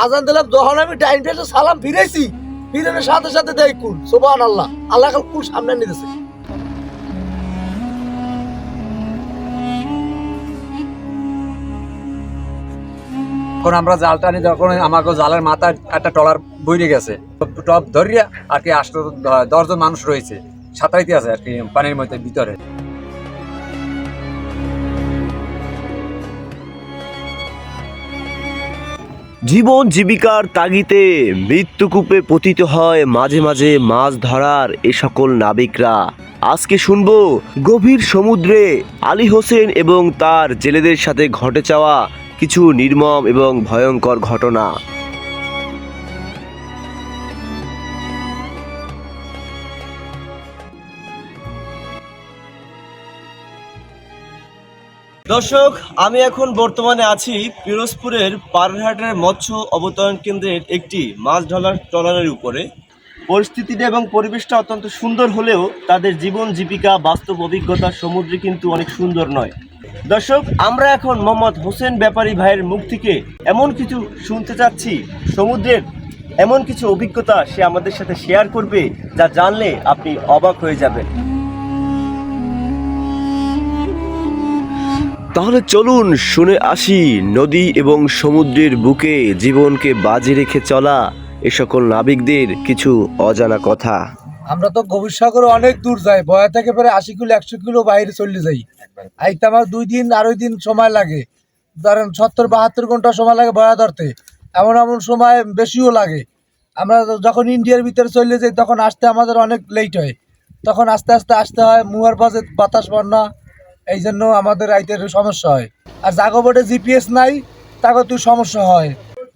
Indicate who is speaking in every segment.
Speaker 1: আজান দিলাম, যখন আমি টাইম পেয়েছে সালাম ফিরেছি ফিরেনের সাথে সাথে দেয় কুল সোবান আল্লাহ আল্লাহ কাল কুল সামনে নিতেছে
Speaker 2: তখন আমরা জাল টানি, যখন আমাকে জালের মাথায় একটা টলার বইরে গেছে টপ ধরিয়া আর কি আষ্ট দশজন মানুষ রয়েছে সাঁতাইতে আছে আর কি, পানির মধ্যে, ভিতরে।
Speaker 3: জীবন জীবিকার তাগিতে মৃত্যুকূপে পতিত হয় মাঝে মাঝে মাছ ধরার এ সকল নাবিকরা। আজকে শুনব গভীর সমুদ্রে আলী হোসেন এবং তার জেলেদের সাথে ঘটে যাওয়া কিছু নির্মম এবং ভয়ঙ্কর ঘটনা। দর্শক, আমি এখন বর্তমানে আছি পিরোজপুরের পারহাটের মৎস্য অবতরণ কেন্দ্রের একটি মাছ ধরার ট্রলারের উপরে। পরিস্থিতিটা এবং পরিবেশটা অত্যন্ত সুন্দর হলেও তাদের জীবন, জীবিকা, বাস্তব অভিজ্ঞতা, সমুদ্রে কিন্তু অনেক সুন্দর নয়। দর্শক, আমরা এখন মোহাম্মদ হোসেন ব্যাপারী ভাইয়ের মুখ থেকে এমন কিছু শুনতে চাচ্ছি, সমুদ্রের এমন কিছু অভিজ্ঞতা সে আমাদের সাথে শেয়ার করবে, যা জানলে আপনি অবাক হয়ে যাবেন। তাহলে চলুন শুনে আসি নদী এবং সমুদ্রের বুকে জীবনকে বাজি রেখে চলা এ সকল নাবিকদের কিছু অজানা কথা।
Speaker 1: আমরা তো গভীর সাগরে অনেক দূর যাই বয়া থেকে প্রায় আশি কিলো, একশো কিলো বাইরে চলে যাই। আইতে আমার দুই দিন, আড়াই দিন সময় লাগে। ধরেন সত্তর, বাহাত্তর ঘণ্টা সময় লাগে বয়া ধরতে। এমন এমন সময় বেশিও লাগে। আমরা যখন ইন্ডিয়ার ভিতরে চলে যাই, তখন আসতে আমাদের অনেক লেট হয়। তখন আস্তে আস্তে আসতে হয় মুয়ার পাশে বাতাস, বন্যা। এই জন্য আমাদের আইতে সমস্যা হয়। আর জাগবোর্ডে জিপিএস নাই তাকে তুই সমস্যা হয়।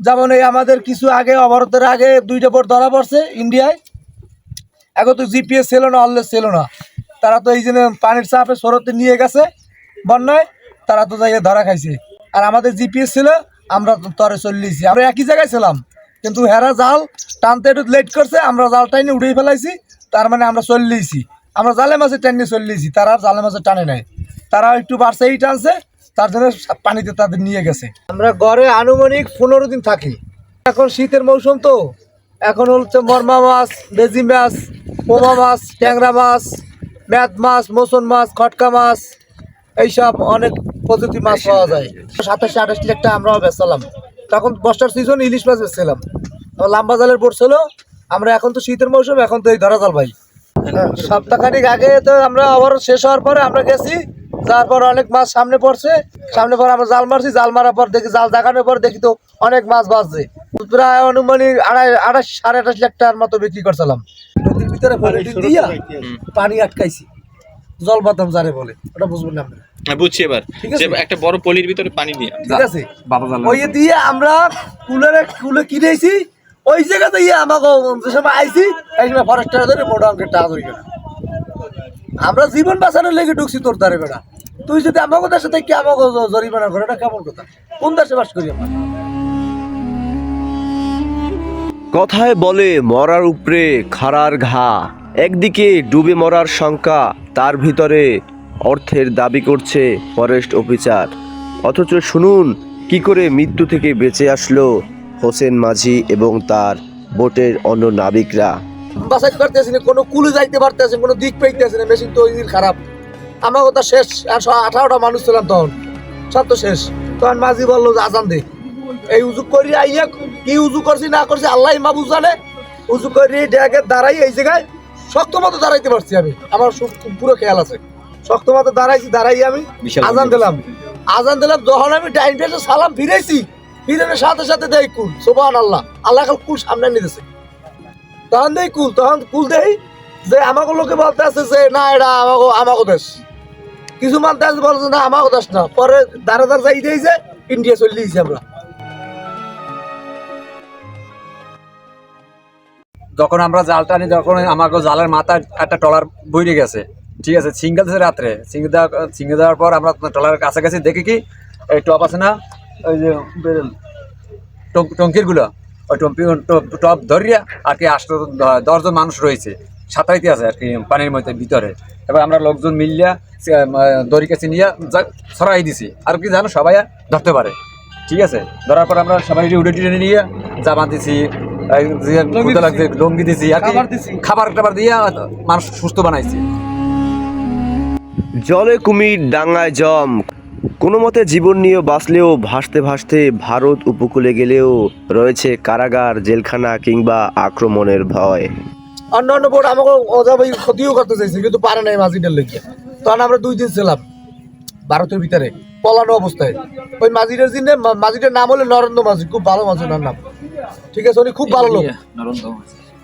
Speaker 1: যেমন এই আমাদের কিছু আগে, অবরোধের আগে দুইটা বোর্ড ধরা পড়ছে ইন্ডিয়ায়। এখন তো জিপিএস ছিল না অললেস ছিল না। তারা তো এই জন্য পানির চাপে সরতে নিয়ে গেছে বন্যায়, তারা তো যাই ধরা খাইছে। আর আমাদের জিপিএস ছিল, আমরা তো তরে চল্লিছি আমরা একই জায়গায় ছিলাম, কিন্তু হেরা জাল টানতে একটু লেট করছে, আমরা জাল টাইনে উঠেই ফেলাইছি, তার মানে আমরা চল্লিছি আমরা জালে মাছে টানিয়ে চল্লিছি তারা জালে মাছে টানে নাই। তারা একটু বাড়ছেই টানছে, তার জন্য পানিতে তাদের নিয়ে গেছে। আমরা গড়ে আনুমানিক পনেরো দিন থাকি। এখন শীতের মৌসুম তো, এখন হচ্ছে মরমা মাছ, বেজি মাছ, পোমা মাছ, ট্যাংরা মাছ ম্যাথ মাছ, মোসন মাছ, খটকা মাছ, এইসব অনেক প্রজাতির মাছ পাওয়া যায়। সাতাশে আঠাশ একটা আমরাও বেচলাম তখন বর্ষার সিজন ইলিশ মাছ বেচছিলাম। লাম্বা জালের পড়ছিল আমরা এখন তো শীতের মৌসুম, এখন তো এই ধরা জাল ভাই। সপ্তাহখানিক আগে তো আমরা আবার শেষ হওয়ার পরে আমরা গেছি। যাওয়ার পর অনেক মাছ সামনে পড়ছে সামনে পর আমরা জাল মারছি জাল মারার পর দেখি জাল দেখানোর পর দেখি তো অনেক মাছ বাঁচছে। প্রায় অনুমানিক আড়াই আড়াই সাড়ে আঠাশ লাখ টাকার মতো বিক্রি করছিলাম। নদীর ভিতরে দিয়া পানি আটকাইছি। জল বাদাম যারে বলে ওটা বুঝবেন না আপনারা।
Speaker 4: হ্যাঁ, বুঝছি এবার। একটা বড় পলির ভিতরে পানি দিয়ে।
Speaker 1: ঠিক আছে?
Speaker 2: বাবা জাল
Speaker 1: ওই দিয়ে আমরা কুলারে কুলে কিনেছি ওই জায়গাতে ইয়ে আমাকে যে সময় আইছি এই সময় ফরেস্টার ধরে বড় অঙ্কের টাকা ধরি আমরা জীবন বাঁচানোর লেগে ঢুকছি তোর দ্বারে বেড়া। তুই যদি আমাকে দেশে থেকে আমাকে জরিমানা করে এটা কেমন কথা? কোন দেশে বাস করি আমরা?
Speaker 3: কথায় বলে মরার উপরে খাড়ার ঘা একদিকে ডুবে মরার শঙ্কা তার ভিতরে অর্থের দাবি করছে ফরেস্ট অফিসার। অথচ শুনুন কি করে মৃত্যু থেকে বেঁচে আসলো হোসেন মাঝি এবং তার বোটের অন্য নাবিকরা।
Speaker 1: বাসাইতে পারতেছি না কোনো কুলে যাইতে পারতেছি কোনো দিক পাইতেছি না মেশিন তো ওই দিন খারাপ। আমার কথা শেষ আঠারোটা মানুষ ছিলাম তখন। সব তো শেষ। তখন মাঝি বলল যে আজান দে। এই উজু করি আইয়া কি উজু করছি না করছি আল্লাহ মাহবুজ জানে উজু করি ডেকে দাঁড়াই এই জায়গায়। শক্ত মতো দাঁড়াইতে পারছি আমি। আমার পুরো খেয়াল আছে। শক্ত মতো দাঁড়াইছি দাঁড়াই আমি। আজান দিলাম। আজান দিলাম যখন আমি টাইম পেয়েছে সালাম ফিরেছি ফিরেনের সাথে সাথে দেয় কুল। সোবান আল্লাহ আল্লাহ কাল কুল সামনে নিতেছে তখন দেই কুল তখন কুল দেই যে আমাকে লোকে বলতে আছে যে না এটা আমাকে আমাকে দেশ। কিছু মানতে আছে বলছে না আমাকে দেশ না। পরে দাঁড়া দাঁড়া যাই দিয়েছে, ইন্ডিয়া চলে দিয়েছি আমরা।
Speaker 2: যখন আমরা জাল টানি তখন আমাকে জালের মাথায় একটা টলার বইরে গেছে, ঠিক আছে সিঙ্গেল দিয়েছে রাত্রে। সিঙ্গেল দেওয়া সিঙ্গেল দেওয়ার পর আমরা টলারের কাছাকাছি দেখি কি, এই টপ আছে না, ওই যে টঙ্কিরগুলো ওই টম্পি টপ- ধরিয়া আর কি আষ্ট দশজন মানুষ রয়েছে সাঁতাইতে আছে আর কি, পানির মধ্যে, ভিতরে। এবার আমরা লোকজন মিলিয়া সে, আহ, দড়ি যা- ছড়াই দিছি। আর কি জানো সবাই ধরতে পারে। ঠিক আছে? ধরার পর আমরা সবাই উঠে টেনে নিয়ে জামা দিছি এই যে
Speaker 1: লুঙ্গি দিছি।
Speaker 2: আর
Speaker 1: খাবার।
Speaker 2: টাবার দিয়ে মানুষ সুস্থ বানাইছি।
Speaker 3: জলে কুমির ডাঙ্গায় জম। কোনো মতে জীবন নিয়ে বাঁচলেও ভাসতে ভাসতে ভারত উপকূলে গেলেও রয়েছে কারাগার জেলখানা কিংবা আক্রমণের ভয়।
Speaker 1: অন্য অন্য বোর্ড আমাকে অজাবাই ক্ষতিও করতে চাইছে কিন্তু পারে নাই মাঝিটার লেগে। তখন আমরা দুই দিন ছিলাম ভারতের ভিতরে পলানো অবস্থায়। ওই মাঝিটার দিনে মাঝিটার নাম হলো নরেন্দ্র মাঝি খুব ভালো মাঝি ওনার নাম। ঠিক আছে উনি খুব ভালো লোক।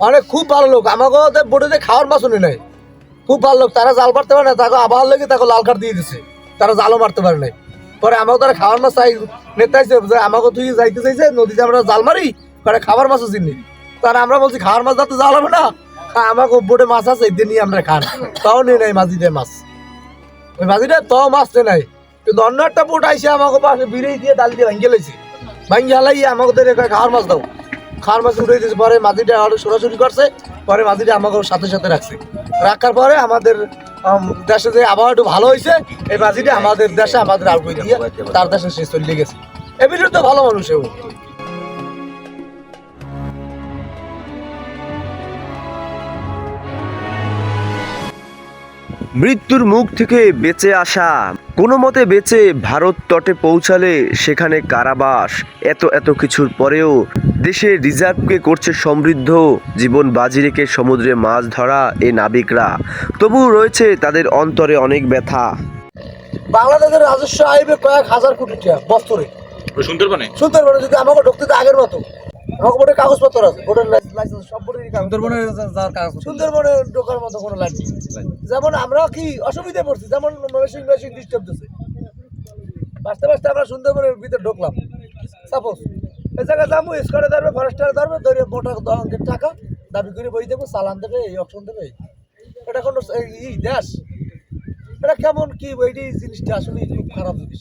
Speaker 1: অনেক খুব ভালো লোক। আমাকে বোর্ডে খাওয়ার মাছ উনি নাই। খুব ভালো লোক। তারা জাল মারতে পারে না তাকে আবার লেগে তাকে লাল কার্ড দিয়ে দিছে। তারা জালও মারতে পারে নাই। পরে আমাকে তারা খাওয়ার মাছ চাই নেতাইছে যে আমাকে তুই যাইতে চাইছে নদীতে আমরা জাল মারি পরে খাবার মাছও চিনি তারা আমরা বলছি খাওয়ার মাছ যাতে জাল হবে না। আমাকে বোটে মাছ আছে এদিন নিয়ে আমরা খান তাও নিয়ে নাই মাঝিতে মাছ। ওই মাঝিটা তাও মাছ নেই নাই। কিন্তু অন্য একটা বোট আইসে আমাকে পাশে বিড়াই দিয়ে ডাল দিয়ে ভাঙ্গে লাইছে ভাঙ্গে হালাই আমাকে ধরে খাওয়ার মাছ দাও। খাওয়ার মাছ উঠে দিয়েছে পরে মাঝিটা আরও সরাসরি করছে পরে মাঝিটা আমাকে সাথে সাথে রাখছে রাখার পরে আমাদের দেশে যে আবহাওয়া একটু ভালো হয়েছে এই মাঝিটা আমাদের দেশে আমাদের করে দিয়ে তার দেশে সে চলে গেছে। এমনি তো ভালো মানুষ
Speaker 3: মৃত্যুর মুখ থেকে বেঁচে আসা। কোনো মতে বেঁচে ভারত তটে পৌঁছালে সেখানে কারাবাস। এত এত কিছুর পরেও দেশের রিজার্ভকে করছে সমৃদ্ধ জীবন বাজি রেখে সমুদ্রে মাছ ধরা এ নাবিকরা। তবু রয়েছে তাদের অন্তরে অনেক ব্যথা।
Speaker 1: বাংলাদেশের রাজস্ব আইবে কয়েক হাজার কোটি টাকা বছরে।
Speaker 4: সুন্দরবনে?
Speaker 1: সুন্দরবনে যদি আমাকে ঢুকতে আগের মতো। বোর্ডের কাগজপত্র আছে বোর্ডের লাইসেন্স সব কাগজ
Speaker 2: সুন্দরবনে যাওয়ার কাজ
Speaker 1: সুন্দরবনে ঢোকার মতো কোনো লাইন যেমন আমরা কি অসুবিধায় পড়ছি যেমন মেশিন মেশিন ডিস্টার্ব দিচ্ছে বাঁচতে বাঁচতে আমরা সুন্দরবনের ভিতরে ঢুকলাম। সাপোজ এই জায়গায় যাব স্কোয়ারে ধরবে ফরেস্টারে ধরবে ধরে মোটা অঙ্কের টাকা দাবি করে বই দেবো চালান দেবে এই অপশন দেবে। এটা কোনো ই দেশ। এটা কেমন কি ওইটি জিনিসটা আসলে খুব খারাপ জিনিস।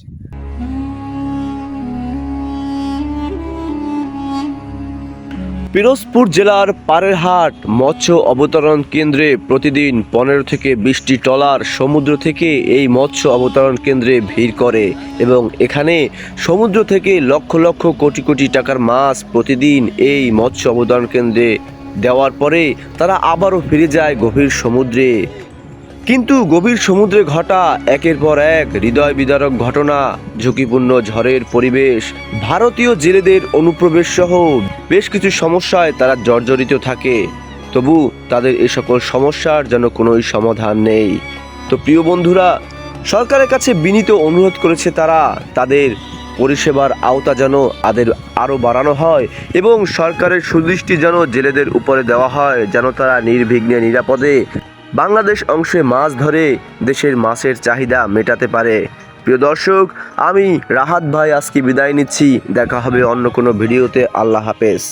Speaker 3: পিরোজপুর জেলার পারেরহাট মৎস্য অবতরণ কেন্দ্রে প্রতিদিন পনেরো থেকে বিশটি টলার সমুদ্র থেকে এই মৎস্য অবতরণ কেন্দ্রে ভিড় করে এবং এখানে সমুদ্র থেকে লক্ষ লক্ষ কোটি কোটি টাকার মাছ প্রতিদিন এই মৎস্য অবতরণ কেন্দ্রে দেওয়ার পরে তারা আবারও ফিরে যায় গভীর সমুদ্রে। কিন্তু গভীর সমুদ্রে ঘটা একের পর এক হৃদয় বিদারক ঘটনা, ঝুঁকিপূর্ণ ঝড়ের পরিবেশ, ভারতীয় জেলেদের অনুপ্রবেশ সহ বেশ কিছু সমস্যায় তারা জর্জরিত থাকে। তবু তাদের এ সকল সমস্যার যেন কোনোই সমাধান নেই। তো প্রিয় বন্ধুরা, সরকারের কাছে বিনীত অনুরোধ করেছে তারা, তাদের পরিষেবার আওতা যেন তাদের আরও বাড়ানো হয় এবং সরকারের সুদৃষ্টি যেন জেলেদের উপরে দেওয়া হয়, যেন তারা নির্বিঘ্নে নিরাপদে বাংলাদেশ অংশে মাছ ধরে দেশের মাছের চাহিদা মেটাতে পারে। প্রিয় দর্শক, আমি রাহাত ভাই আজকে বিদায় নিচ্ছি। দেখা হবে অন্য কোনো ভিডিওতে। আল্লাহ হাফেজ।